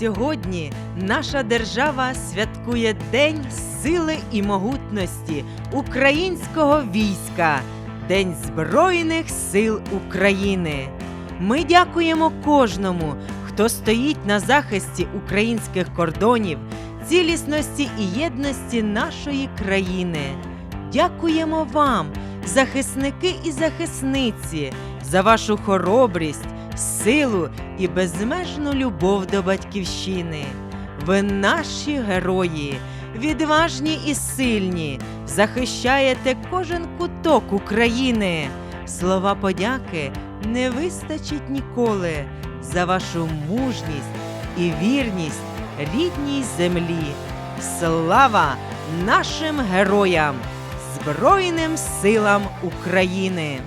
Сьогодні наша держава святкує День сили і могутності українського війська, День Збройних сил України. Ми дякуємо кожному, хто стоїть на захисті українських кордонів, цілісності і єдності нашої країни. Дякуємо вам, захисники і захисниці, за вашу хоробрість, силу і безмежну любов до батьківщини. Ви наші герої, відважні і сильні, захищаєте кожен куток України. Слова подяки не вистачить ніколи за вашу мужність і вірність рідній землі. Слава нашим героям, Збройним силам України!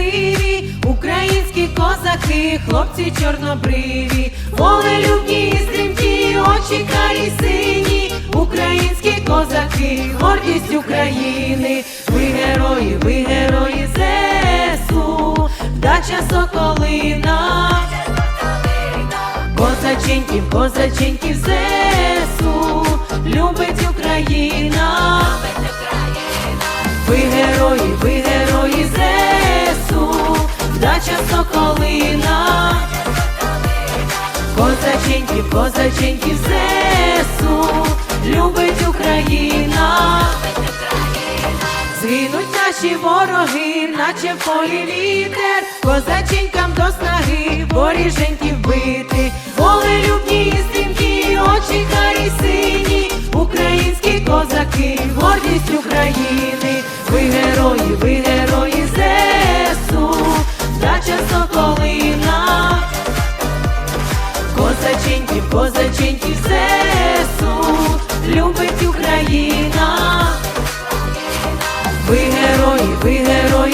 Красиві, українські козаки, хлопці чорнобриві, волелюбні і стрімкі, очі карі сині, українські козаки, гордість України, ви герої, ви герої ЗСУ, вдача соколина. Козаченьків, козаченьків ЗСУ, любить Україна. Ви герої, ви соколина. Козаченьків, козаченьків ЗСУ, любить Україна. Згинуть наші вороги, наче в полі вітер, козаченькам до снаги, воріженьків бити, волелюбні і стрімкі, очі карі сині, українські козаки, гордість України, ви герої, ви герої ЗСУ, дача соколина, козаченьків, козаченьків ЗСУ, любить Україна. Ви герої, ви герої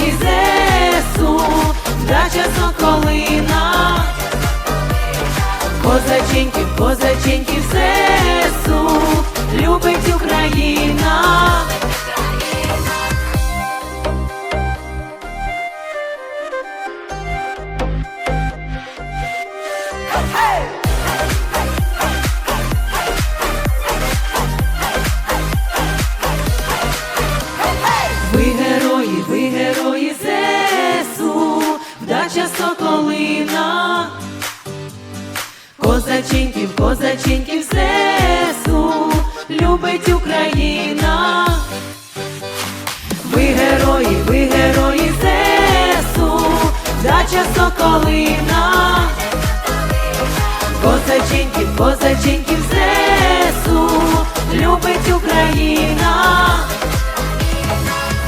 Козаченьків, козаченьків ЗСУ, любить Україна.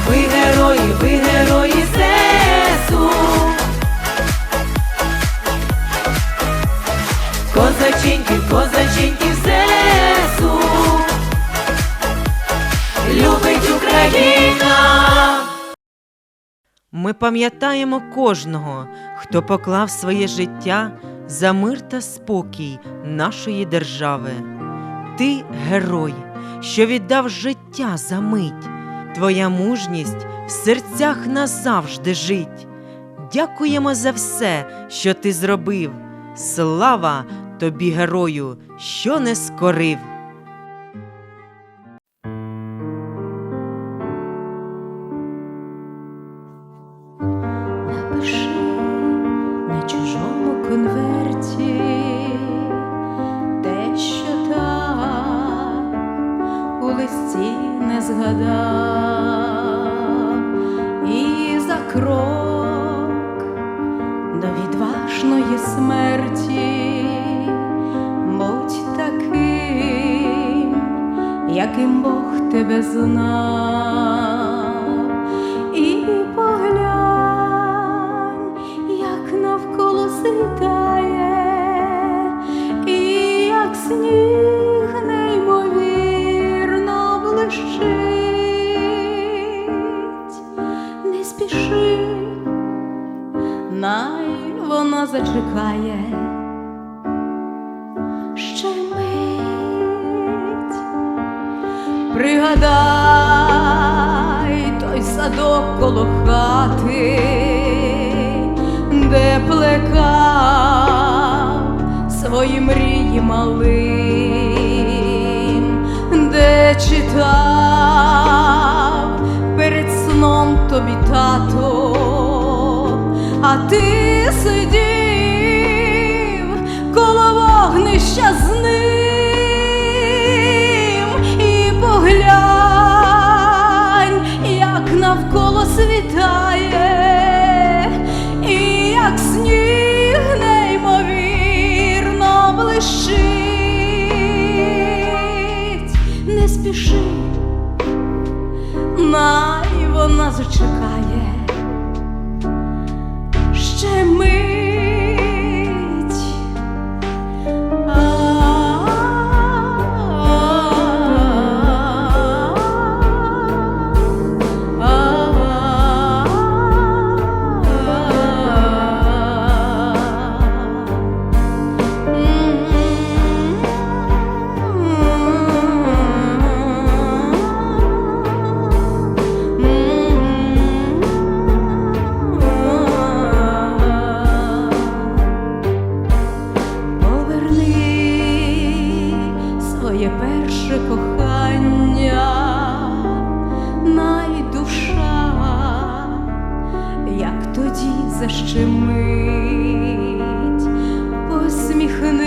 Ви герої, ви герої ЗСУ. Козаченьків, козаченьків ЗСУ. Любить Україна. Ми пам'ятаємо кожного, хто поклав своє життя за мир та спокій нашої держави. Ти герой, що віддав життя за мить. Твоя мужність в серцях назавжди жить. Дякуємо за все, що ти зробив. Слава тобі, герою, що не скорив. Не спіши, най вона зачекає. Ще мить, пригадай той садок коло хати, де плекав свої мрії малим, де читав тобі тато, а защемить, посміхнись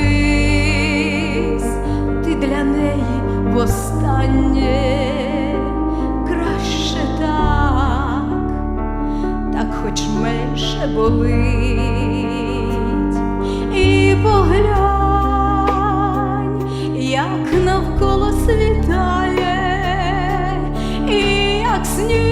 ти для неї востаннє краще так. Так хоч менше болить, і поглянь, як навколо світає, і як сніг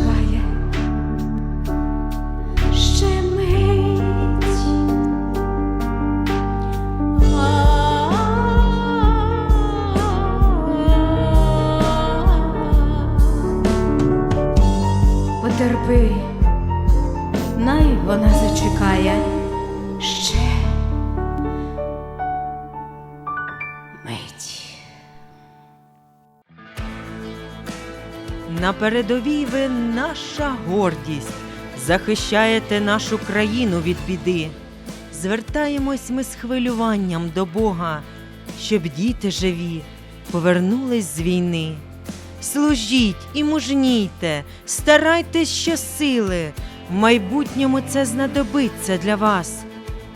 На передовій ви наша гордість, захищаєте нашу країну від біди. Звертаємось ми з хвилюванням до Бога, щоб діти живі повернулись з війни. Служіть і мужнійте, старайтесь щосили, в майбутньому це знадобиться для вас,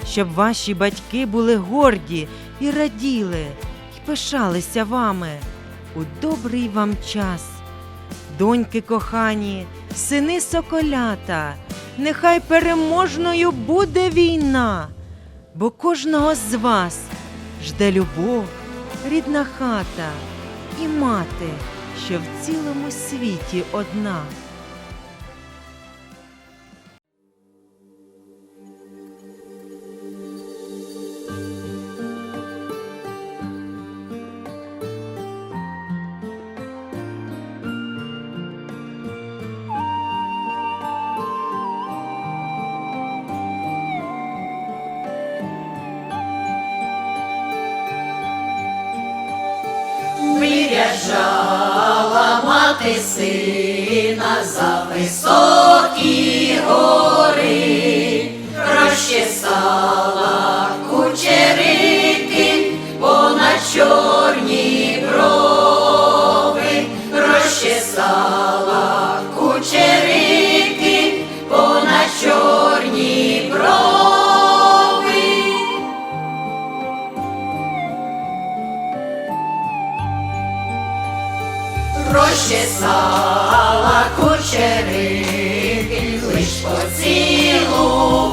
щоб ваші батьки були горді і раділи, і пишалися вами у добрий вам час. Доньки кохані, сини соколята, нехай переможною буде війна, бо кожного з вас жде любов, рідна хата і мати, що в цілому світі одна. За високі гори, розчесала кучерики понад чорні брови, розчесала кучерики понад чорні брови. розчесала кучерики, лиш поцілувала,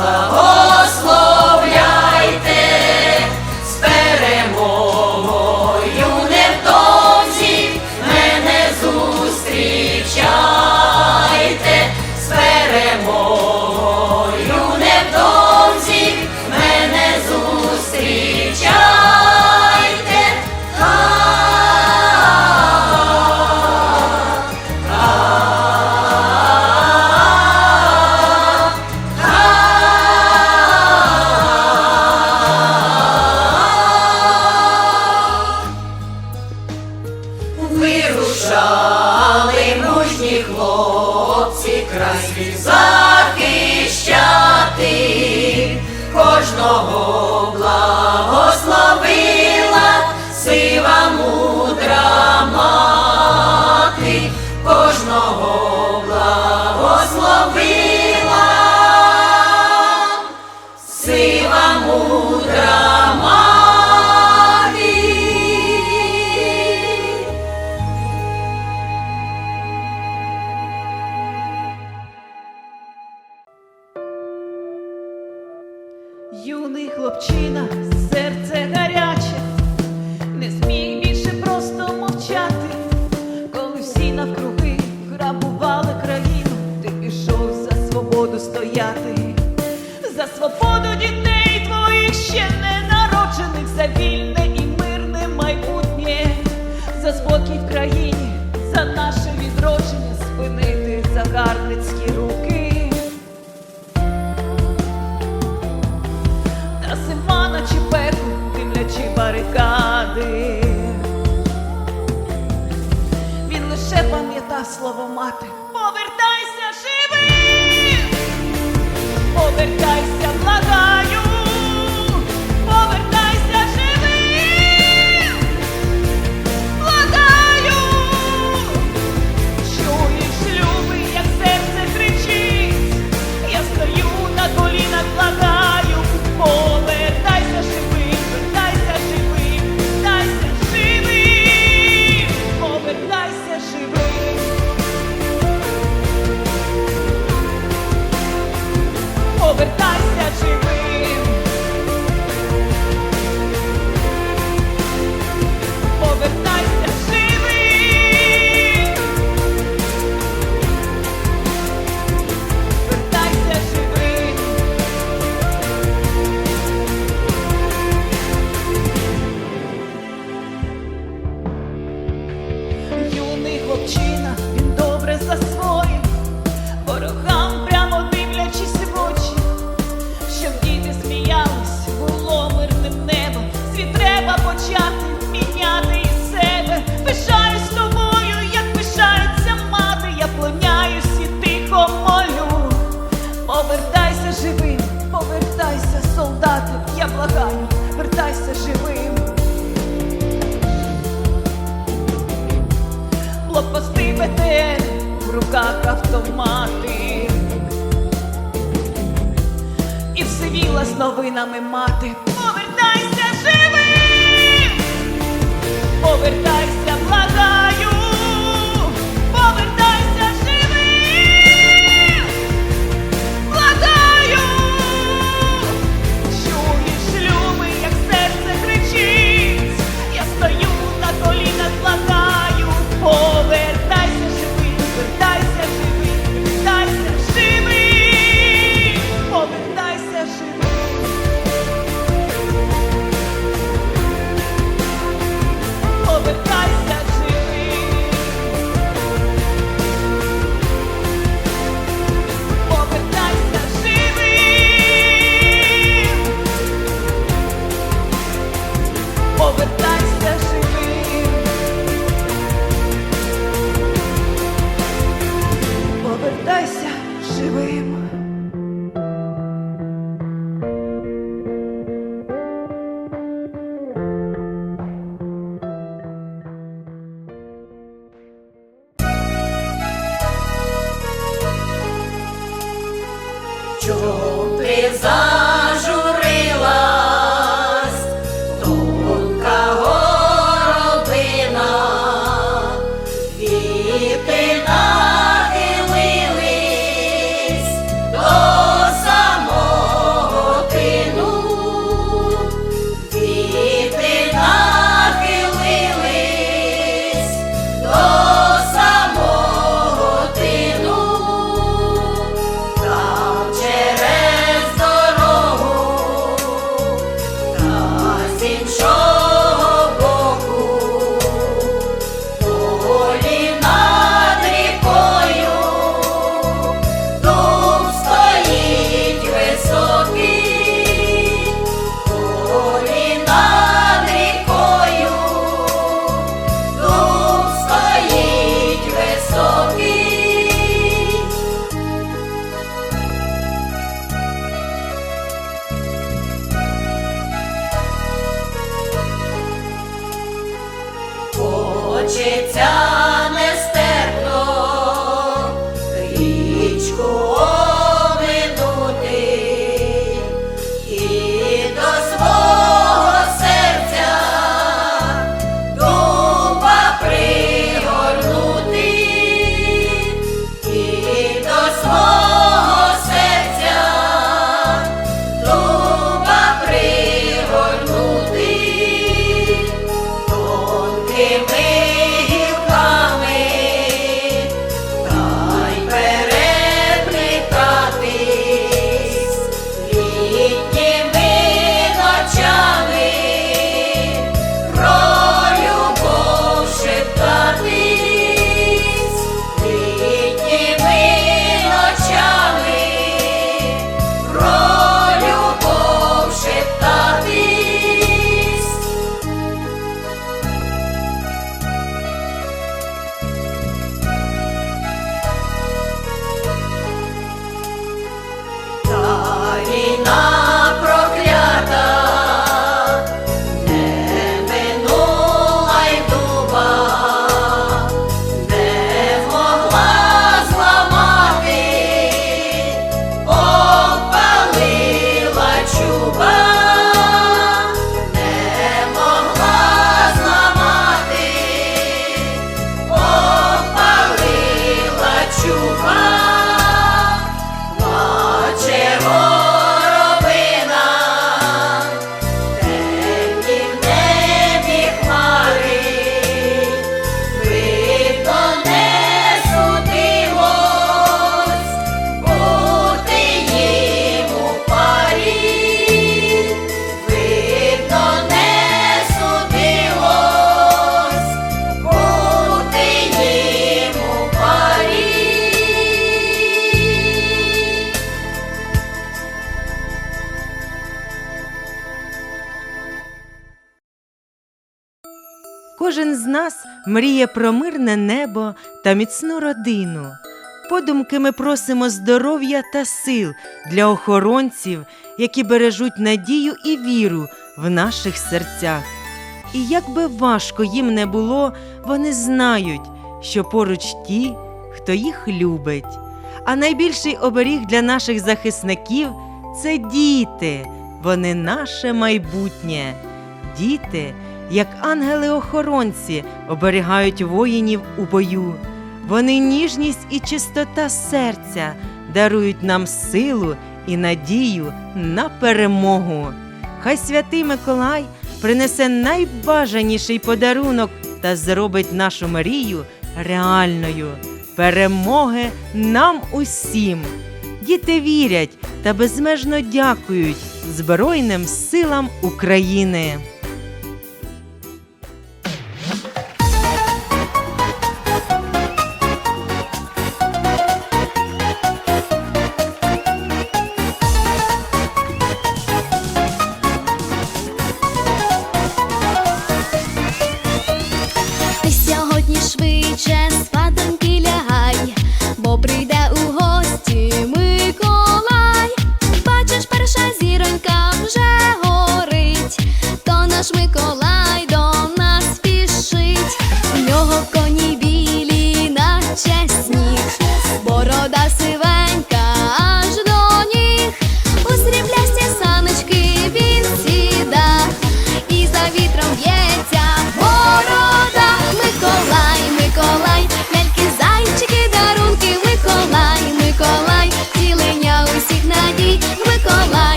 Oh. слово мати. повертайся живий. як автомати, і всевіла з новинами мати. Повертайся живим, повертайся. Хочеться. Мріє про мирне небо та міцну родину. Подумки ми просимо здоров'я та сил для охоронців, які бережуть надію і віру в наших серцях. І як би важко їм не було, вони знають, що поруч ті, хто їх любить. А найбільший оберіг для наших захисників це діти. Вони наше майбутнє. Діти, як ангели-охоронці, оберігають воїнів у бою. Вони ніжність і чистота серця дарують нам силу і надію на перемогу. Хай святий Миколай принесе найбажаніший подарунок та зробить нашу мрію реальною. Перемоги нам усім. Діти вірять та безмежно дякують Збройним силам України.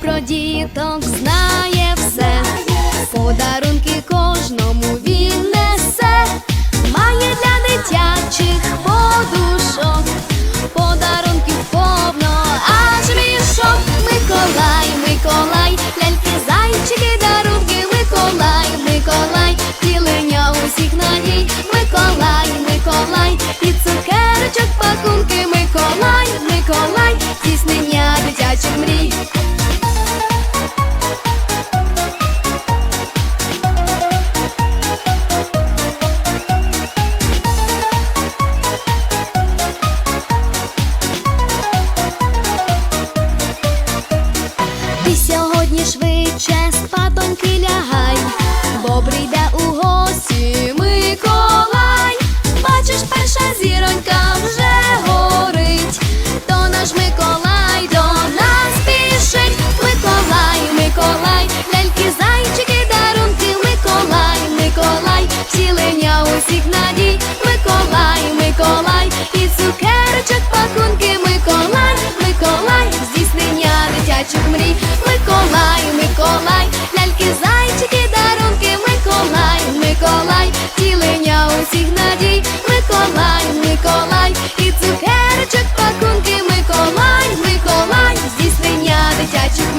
Про діток знає все.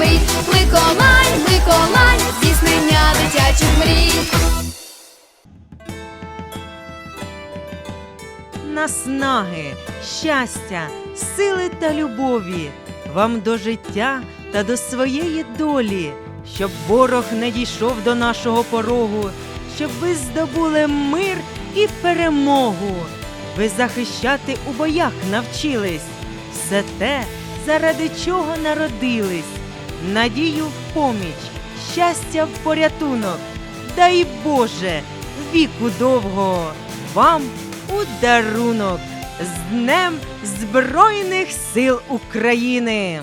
мить, Миколай, Миколай, здійснення дитячих мрій. Наснаги, щастя, сили та любові вам до життя та до своєї долі, щоб ворог не дійшов до нашого порогу, щоб ви здобули мир і перемогу. Ви захищати у боях навчились все те, заради чого народились надію в поміч, щастя в порятунок. Дай Боже, віку довгого вам у дарунок з Днем Збройних сил України!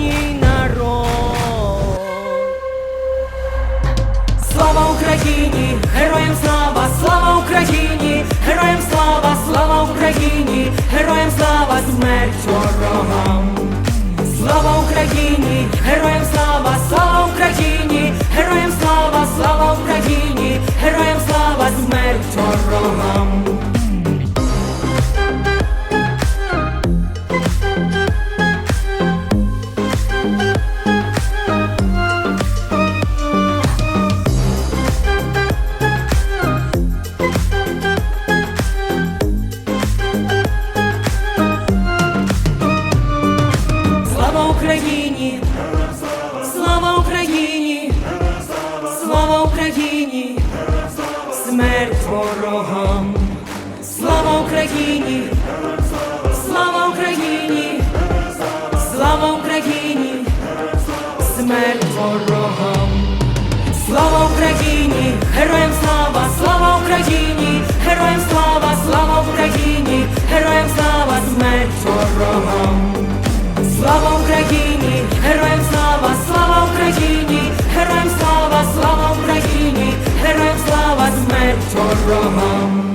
Могутній народ. Слава Україні, героям слава, слава Україні, героям слава, слава Україні, героям слава, смерть ворогам. Слава Україні, героям слава, слава Україні, героям слава, слава Україні, героям слава, смерть ворогам. Україні! Смерть ворогам! Слава Україні! Слава Україні! Слава Україні! Смерть ворогам! Слава Україні! Героям слава! Слава Україні! Героям слава! Слава Україні! Героям слава! Смерть ворогам! Слава Україні! Героям